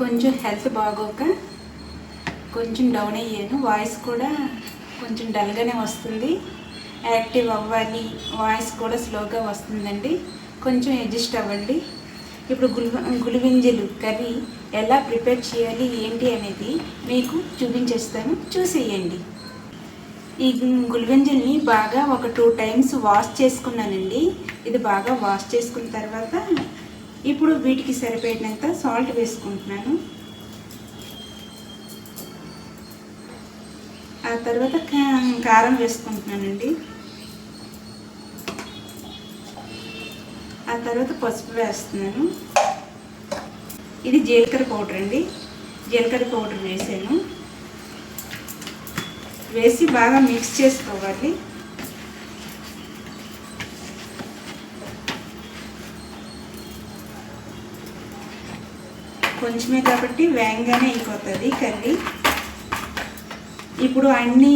కొంచెం హెల్త్ బాగోక కొంచెం డౌన్ అయ్యాను. వాయిస్ కూడా కొంచెం డల్గానే వస్తుంది. యాక్టివ్ అవ్వాలి. వాయిస్ కూడా స్లోగా వస్తుందండి. కొంచెం అడ్జస్ట్ అవ్వండి. ఇప్పుడు గులు గులివింజలు కర్రీ ఎలా ప్రిపేర్ చేయాలి ఏంటి అనేది మీకు చూపించేస్తాను. చూసేయండి. ఈ గులివెంజల్ని బాగా ఒక టూ టైమ్స్ వాష్ చేసుకున్నానండి. ఇది బాగా వాష్ చేసుకున్న తర్వాత ఇప్పుడు వీటికి సరిపోయినంత సాల్ట్ వేసుకుంటున్నాను. ఆ తర్వాత కారం వేసుకుంటున్నానండి. ఆ తర్వాత పసుపు వేస్తున్నాను. ఇది జీలకర్ర పౌడర్ అండి. జీలకర్ర పౌడర్ వేసాను. వేసి బాగా మిక్స్ చేసుకోవాలి. కొంచెమే కాబట్టి వేగంగానే అయిపోతుంది కర్రీ. ఇప్పుడు అన్ని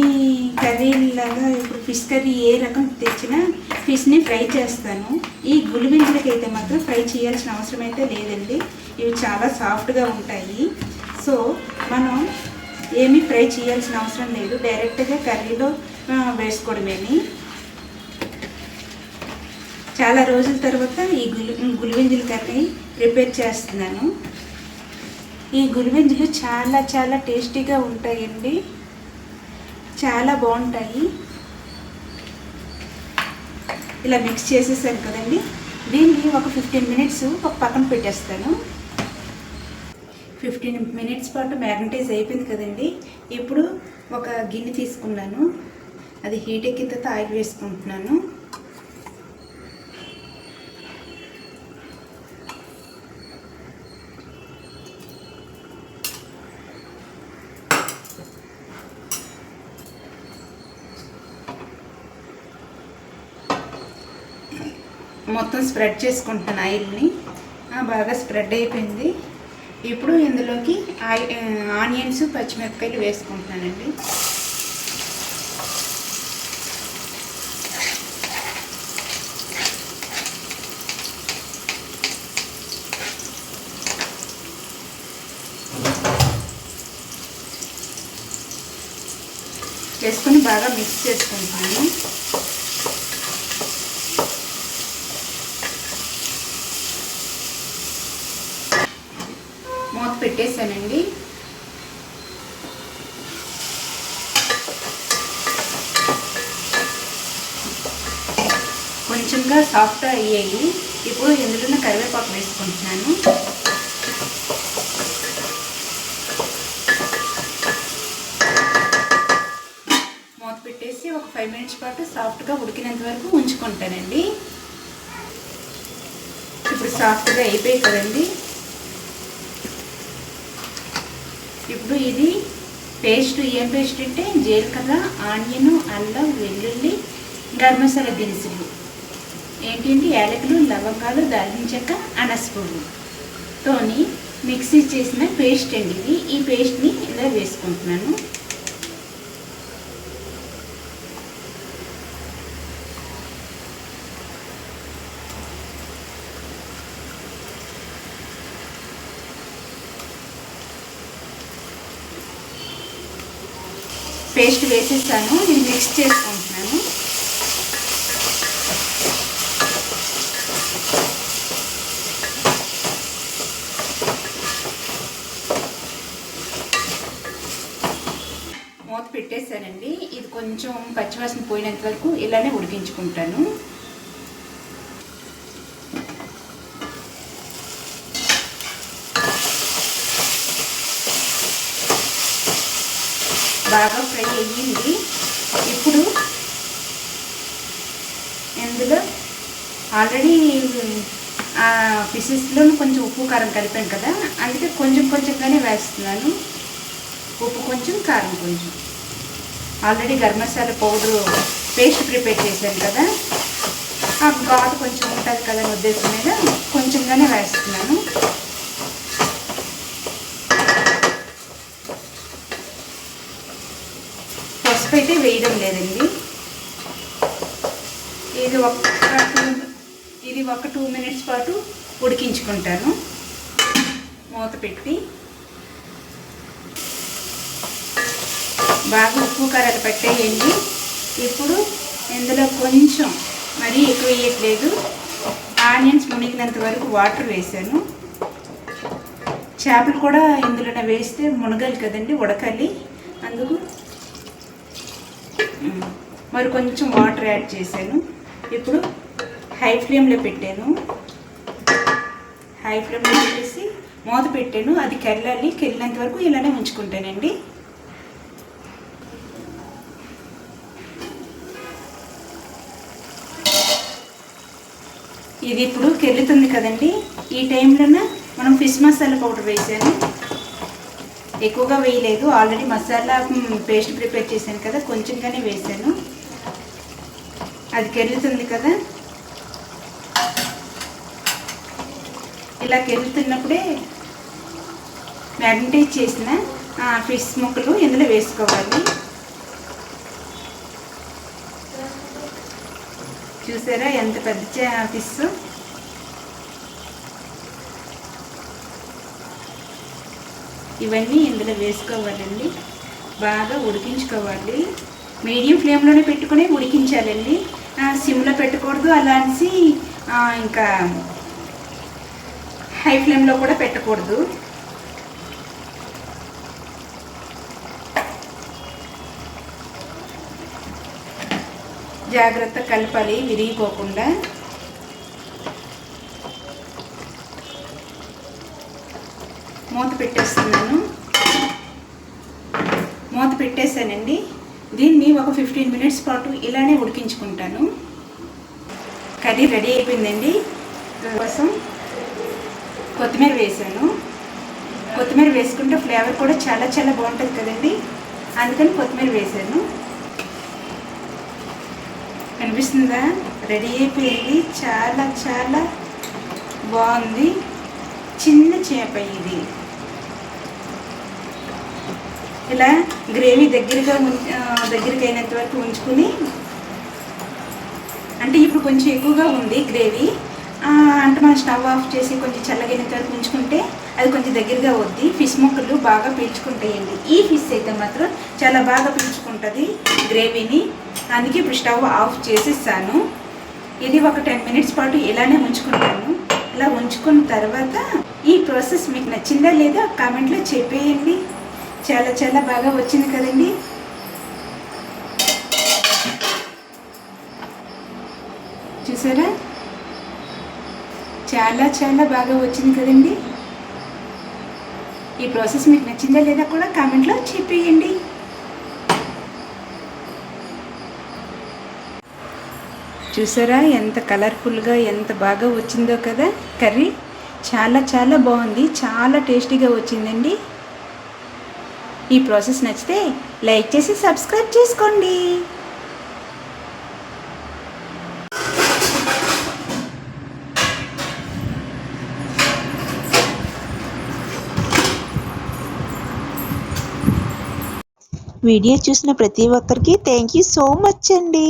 కర్రీలాగా ఇప్పుడు ఫిష్ కర్రీ ఏ రకం తెచ్చినా ఫిష్ని ఫ్రై చేస్తాను. ఈ గులిబింజలకి అయితే మాత్రం ఫ్రై చేయాల్సిన అవసరం అయితే లేదండి. ఇవి చాలా సాఫ్ట్గా ఉంటాయి. సో మనం ఏమీ ఫ్రై చేయాల్సిన అవసరం లేదు. డైరెక్ట్గా కర్రీలో వేసుకోవడమేని చాలా రోజుల తర్వాత ఈ గులి గులివింజల కర్రీ ప్రిపేర్ చేస్తున్నాను. ఈ గులివింజలు చాలా చాలా టేస్టీగా ఉంటాయండి. చాలా బాగుంటాయి. ఇలా మిక్స్ చేసేసాను కదండి. దీన్ని ఒక ఫిఫ్టీన్ మినిట్స్ ఒక పక్కన పెట్టేస్తాను. ఫిఫ్టీన్ మినిట్స్ పాటు మ్యాగ్నటైజ్ అయిపోయింది కదండి. ఇప్పుడు ఒక గిన్నె తీసుకున్నాను. అది హీట్ ఎక్కిన తర్వాత ఆయిల్ వేసుకుంటున్నాను. మొత్తం స్ప్రెడ్ చేసుకుంటున్నాను ఆయిల్ని బాగా స్ప్రెడ్ అయిపోయింది. ఇప్పుడు ఇందులోకి ఆయి ఆనియన్స్ పచ్చిమిరపకాయలు వేసుకుంటున్నానండి. వేసుకొని బాగా మిక్స్ చేసుకుంటున్నాను మూత పెట్టేశానండి కొంచెంగా సాఫ్ట్ అయ్యాయి. ఇప్పుడు ఇందులో కరివేపాకు వేసుకుంటున్నాను. మూత పెట్టేసి ఒక ఫైవ్ మినిట్స్ పాటు సాఫ్ట్గా ఉడికినంత వరకు ఉంచుకుంటానండి. ఇప్పుడు సాఫ్ట్గా అయిపోయాయి కదండి. ఇప్పుడు ఇది పేస్ట్ ఏం పేస్ట్ అంటే జీలకర్ర ఆనియన్ అల్లం వెల్లుల్లి గరం మసాలా దినుసులు ఏంటంటే యాలకులు లవంగాలు దాల్చిన చెక్క తోని మిక్సీ చేసిన పేస్ట్ అండి ఇది. ఈ పేస్ట్ని ఇలా వేసుకుంటున్నాను. పేస్ట్ వేసేసాను. ఇది మిక్స్ చేసుకుంటాను మూత పెట్టేశానండి. ఇది కొంచెం పచ్చివాసన పోయినంత వరకు ఇలానే ఉడికించుకుంటాను. బాగా ఫ్రై అయ్యింది. ఇప్పుడు ఇందులో ఆల్రెడీ ఆ కొంచెం ఉప్పు కారం కలిపాను కదా. అందుకే కొంచెం కొంచెంగానే వేస్తున్నాను. ఉప్పు కొంచెం కారం కొంచెం. Already garam masala powder paste prepare చేశాను కదా. ఆ ఘాటు కొంచెం ఉంటుంది కదా ఉద్దేశం మీద కొంచెంగానే వేస్తున్నాను. పసుపు అయితే వేయడం లేదండి. ఇది ఒక టూ ఇది ఒక టూ మినిట్స్ పాటు ఉడికించుకుంటాను. మూత పెట్టి బాగా ఉప్పు కారాలు పట్టేయండి. ఇప్పుడు ఇందులో కొంచెం మరీ ఎక్కువ వేయట్లేదు. ఆనియన్స్ మునిగినంత వరకు వాటర్ వేసాను. చేపలు కూడా ఇందులోనే వేస్తే మునగాలి కదండి ఉడకాలి. అందుకు మరి కొంచెం వాటర్ యాడ్ చేశాను. ఇప్పుడు హై ఫ్లేమ్లో పెట్టాను. హై ఫ్లేమ్లో పెట్టేసి మూత పెట్టాను. అది కెళ్ళాలి కెళ్ళినంత వరకు ఇలానే ఉంచుకుంటానండి. ఇది ఇప్పుడు కెళ్ళుతుంది కదండి. ఈ టైంలోన మనం ఫిష్ మసాలా పౌడర్ వేసాను ఎక్కువగా వేయలేదు. ఆల్రెడీ మసాలా పేస్ట్ ప్రిపేర్ చేశాను కదా కొంచెంగానే వేసాను. అది కెళ్ళుతుంది కదా. ఇలా కెళ్తున్నప్పుడే మ్యాగ్నటైజ్ చేసిన ఫిష్ ముక్కలు ఇందులో వేసుకోవాలి. చూసారా? ఎంత పెద్ద చే- ఫిష్ ఇవన్నీ ఇందులో వేసుకోవాలండి. బాగా ఉడికించుకోవాలి. మీడియం ఫ్లేమ్లోనే పెట్టుకుని ఉడికించాలండి. సిమ్లో పెట్టకూడదు. అలాంటి ఇంకా హై ఫ్లేమ్లో కూడా పెట్టకూడదు. జాగ్రత్త కలపాలి విరిగిపోకుండా. మూత పెట్టేస్తున్నాను. మూత పెట్టేశానండి. దీన్ని ఒక ఫిఫ్టీన్ మినిట్స్ పాటు ఇలానే ఉడికించుకుంటాను. కర్రీ రెడీ అయిపోయిందండి. కోసం కొత్తిమీర వేసాను కొత్తిమీర వేసుకుంటే ఫ్లేవర్ కూడా చాలా చాలా బాగుంటుంది కదండి. అందుకని కొత్తిమీర వేసాను కనిపిస్తుందా? రెడీ అయిపోయింది. చాలా చాలా బాగుంది. చిన్న చేప ఇది. ఇలా గ్రేవీ దగ్గరగా దగ్గరికి అయినంత వరకు ఉంచుకుని అంటే ఇప్పుడు కొంచెం ఎక్కువగా ఉంది గ్రేవీ. అంటే మనం స్టవ్ ఆఫ్ చేసి కొంచెం చల్లగైనంత వరకు ఉంచుకుంటే అది కొంచెం దగ్గరగా వద్ది ఫిష్ ముక్కలు బాగా పీల్చుకుంటాయండి. ఈ ఫిష్ అయితే మాత్రం చాలా బాగా పీల్చుకుంటుంది గ్రేవీని. అందుకే ఇప్పుడు స్టవ్ ఆఫ్ చేసేసాను. ఇది ఒక టెన్ మినిట్స్ పాటు ఇలానే ఉంచుకుంటాను. ఇలా ఉంచుకున్న తర్వాత ఈ ప్రాసెస్ మీకు నచ్చిందా లేదా కామెంట్లో చెప్పేయండి. చాలా చాలా బాగా వచ్చింది కదండి. చూసారా? చాలా చాలా బాగా వచ్చింది కదండి. ఈ ప్రాసెస్ మీకు నచ్చిందా లేదా కూడా కామెంట్లో చెప్పేయండి. చూసారా? ఎంత కలర్ఫుల్గా ఎంత బాగా వచ్చిందో కదా? కర్రీ చాలా చాలా బాగుంది. చాలా టేస్టీగా వచ్చిందండి. ఈ ప్రాసెస్ నచ్చితే లైక్ చేసి సబ్స్క్రైబ్ చేసుకోండి. వీడియో చూసిన ప్రతి ఒక్కరికి థ్యాంక్ యూ సో మచ్ అండి.